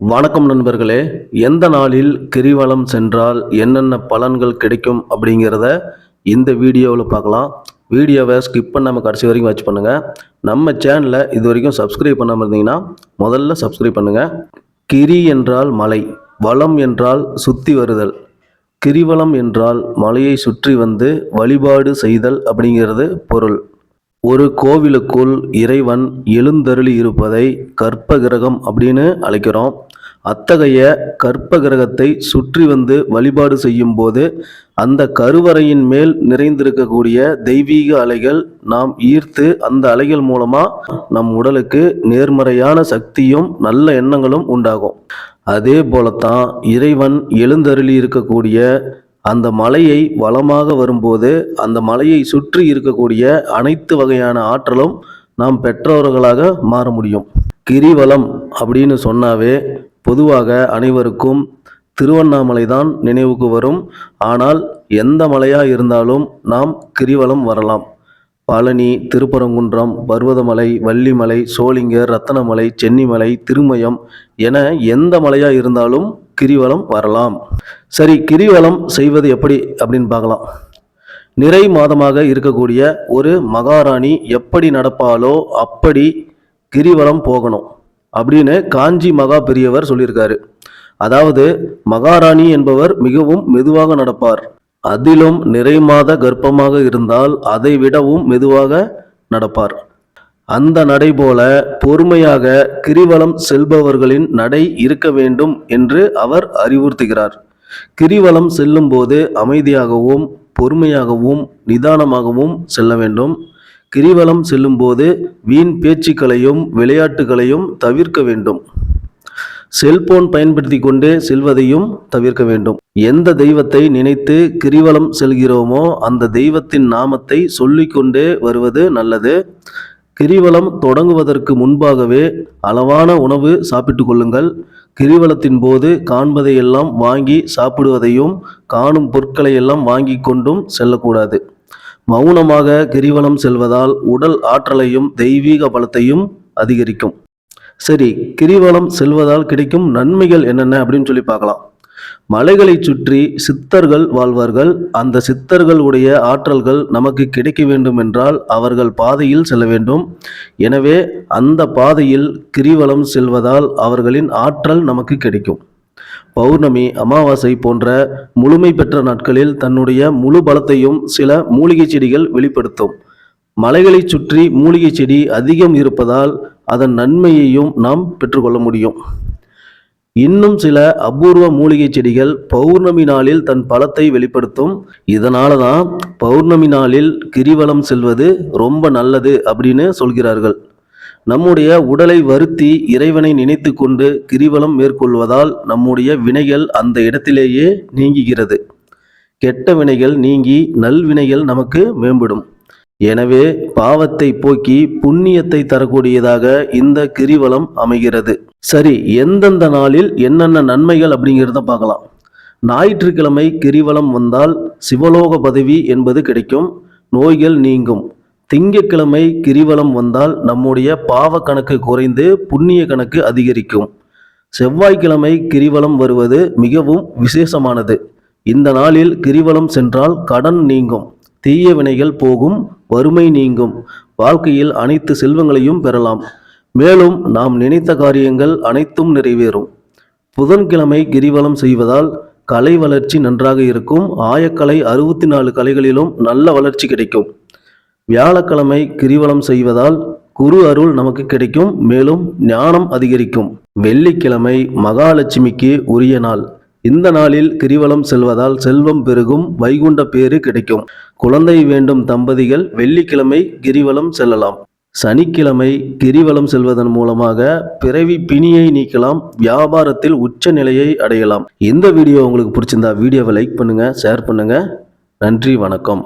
வணக்கம் நண்பர்களே எந்த நாளில் கிரிவலம் சென்றால் என்னென்ன பலன்கள் கிடைக்கும் அப்படிங்கிறத இந்த வீடியோவில் பார்க்கலாம். வீடியோவை ஸ்கிப் பண்ணாமல் கடைசி வரைக்கும் வாட்ச் பண்ணுங்கள் நம்ம சேனலை இது வரைக்கும் சப்ஸ்கிரைப் பண்ணாமல் இருந்தீங்கன்னா முதல்ல சப்ஸ்கிரைப் பண்ணுங்கள் கிரி என்றால் மலை வளம் என்றால் சுற்றி வருதல் கிரிவலம் என்றால் மலையை சுற்றி வந்து வழிபாடு செய்தல் அப்படிங்கிறது பொருள். ஒரு கோவிலுக்குள் இறைவன் எழுந்தருளி இருப்பதை கற்ப கிரகம் அப்படின்னு அழைக்கிறோம். அத்தகைய கற்ப கிரகத்தை சுற்றி வந்து வழிபாடு செய்யும் போது அந்த கருவறையின் மேல் நிறைந்திருக்கக்கூடிய தெய்வீக அலைகள் நாம் ஈர்த்து அந்த அலைகள் மூலமா நம் உடலுக்கு நேர்மறையான சக்தியும் நல்ல எண்ணங்களும் உண்டாகும். அதே போலத்தான் இறைவன் எழுந்தருளி இருக்கக்கூடிய அந்த மலையை வளமாக வரும்போது அந்த மலையை சுற்றி இருக்கக்கூடிய அனைத்து வகையான ஆற்றலும் நாம் பெற்றவர்களாக மாற முடியும். கிரிவலம் அப்படின்னு சொன்னாவே பொதுவாக அனைவருக்கும் திருவண்ணாமலை தான் நினைவுக்கு வரும். ஆனால் எந்த மலையாக இருந்தாலும் நாம் கிரிவலம் வரலாம். பழனி திருப்பரங்குன்றம் பர்வதமலை வள்ளிமலை சோளிங்கர் ரத்தனமலை சென்னிமலை திருமயம் என எந்த மலையாக இருந்தாலும் கிரிவலம் வரலாம். சரி கிரிவலம் செய்வது எப்படி அப்படின்னு பார்க்கலாம். நிறை மாதமாக இருக்கக்கூடிய ஒரு மகாராணி எப்படி நடப்பாலோ அப்படி கிரிவலம் போகணும் அப்படின்னு காஞ்சி மகா பெரியவர் சொல்லியிருக்காரு. அதாவது மகாராணி என்பவர் மிகவும் மெதுவாக நடப்பார். அதிலும் நிறை மாத கர்ப்பமாக இருந்தால் அதை விடவும் மெதுவாக நடப்பார். அந்த நடை போல பொறுமையாக கிரிவலம் செல்பவர்களின் நடை இருக்க வேண்டும் என்று அவர் அறிவுறுத்துகிறார். கிரிவலம் செல்லும்போது அமைதியாகவும் பொறுமையாகவும் நிதானமாகவும் செல்ல வேண்டும். கிரிவலம் செல்லும்போது வீண் பேச்சுக்களையும் விளையாட்டுகளையும் தவிர்க்க வேண்டும். செல்போன் பயன்படுத்தி கொண்டே செல்வதையும் தவிர்க்க வேண்டும். எந்த தெய்வத்தை நினைத்து கிரிவலம் செல்கிறோமோ அந்த தெய்வத்தின் நாமத்தை சொல்லிக்கொண்டே வருவது நல்லது. கிரிவலம் தொடங்குவதற்கு முன்பாகவே அளவான உணவு சாப்பிட்டு கொள்ளுங்கள். கிரிவலத்தின் போது காண்பதையெல்லாம் வாங்கி சாப்பிடுவதையும் காணும் பொருட்களை எல்லாம் வாங்கி கொண்டும் செல்லக்கூடாது. மௌனமாக கிரிவலம் செல்வதால் உடல் ஆற்றலையும் தெய்வீக பலத்தையும் அதிகரிக்கும். சரி கிரிவலம் செல்வதால் கிடைக்கும் நன்மைகள் என்னென்ன அப்படின்னு சொல்லி பார்க்கலாம். மலைகளை சுற்றி சித்தர்கள் வாழ்வார்கள். அந்த சித்தர்களுடைய ஆற்றல்கள் நமக்கு கிடைக்க வேண்டும் என்றால் அவர்கள் பாதையில் செல்ல வேண்டும். எனவே அந்த பாதையில் கிரிவலம் செல்வதால் அவர்களின் ஆற்றல் நமக்கு கிடைக்கும். பௌர்ணமி அமாவாசை போன்ற முழுமை பெற்ற நாட்களில் தன்னுடைய முழு பலத்தையும் சில மூலிகை செடிகள் வெளிப்படுத்தும். மலைகளை சுற்றி மூலிகை செடி அதிகம் இருப்பதால் அதன் நன்மையையும் நாம் பெற்றுக்கொள்ள முடியும். இன்னும் சில அபூர்வ மூலிகை செடிகள் பௌர்ணமி நாளில் தன் பலத்தை வெளிப்படுத்தும். இதனால தான் பௌர்ணமி நாளில் கிரிவலம் செல்வது ரொம்ப நல்லது அப்படின்னு சொல்கிறார்கள். நம்முடைய உடலை வருத்தி இறைவனை நினைத்து கொண்டு கிரிவலம் மேற்கொள்வதால் நம்முடைய வினைகள் அந்த இடத்திலேயே நீங்குகிறது. கெட்ட வினைகள் நீங்கி நல்வினைகள் நமக்கு மேம்படும். எனவே பாவத்தை போக்கி புண்ணியத்தை தரக்கூடியதாக இந்த கிரிவலம் அமைகிறது. சரி எந்தெந்த நாளில் என்னென்ன நன்மைகள் அப்படிங்கிறத பார்க்கலாம். ஞாயிற்றுக்கிழமை கிரிவலம் வந்தால் சிவலோக பதவி என்பது கிடைக்கும் நோய்கள் நீங்கும். திங்கட்கிழமை கிரிவலம் வந்தால் நம்முடைய பாவ கணக்கு குறைந்து புண்ணிய கணக்கு அதிகரிக்கும். செவ்வாய்க்கிழமை கிரிவலம் வருவது மிகவும் விசேஷமானது. இந்த நாளில் கிரிவலம் சென்றால் கடன் நீங்கும் தீய வினைகள் போகும் வறுமை நீங்கும். வாழ்க்கையில் அனைத்து செல்வங்களையும் பெறலாம். மேலும் நாம் நினைத்த காரியங்கள் அனைத்தும் நிறைவேறும். புதன்கிழமை கிரிவலம் செய்வதால் கலை வளர்ச்சி நன்றாக இருக்கும். ஆயக்கலை அறுபத்தி நாலு கலைகளிலும் நல்ல வளர்ச்சி கிடைக்கும். வியாழக்கிழமை கிரிவலம் செய்வதால் குரு அருள் நமக்கு கிடைக்கும். மேலும் ஞானம் அதிகரிக்கும். வெள்ளிக்கிழமை மகாலட்சுமிக்கு உரிய நாள். இந்த நாளில் கிரிவலம் செல்வதால் செல்வம் பெருகும் வைகுண்ட பேறு கிடைக்கும். குழந்தை வேண்டும் தம்பதிகள் வெள்ளிக்கிழமை கிரிவலம் செல்லலாம். சனிக்கிழமை கிரிவலம் செல்வதன் மூலமாக பிறவி பிணியை நீக்கலாம் வியாபாரத்தில் உச்ச நிலையை அடையலாம். இந்த வீடியோ உங்களுக்கு பிடிச்சிருந்தா வீடியோவை லைக் பண்ணுங்கள் ஷேர் பண்ணுங்கள் நன்றி வணக்கம்.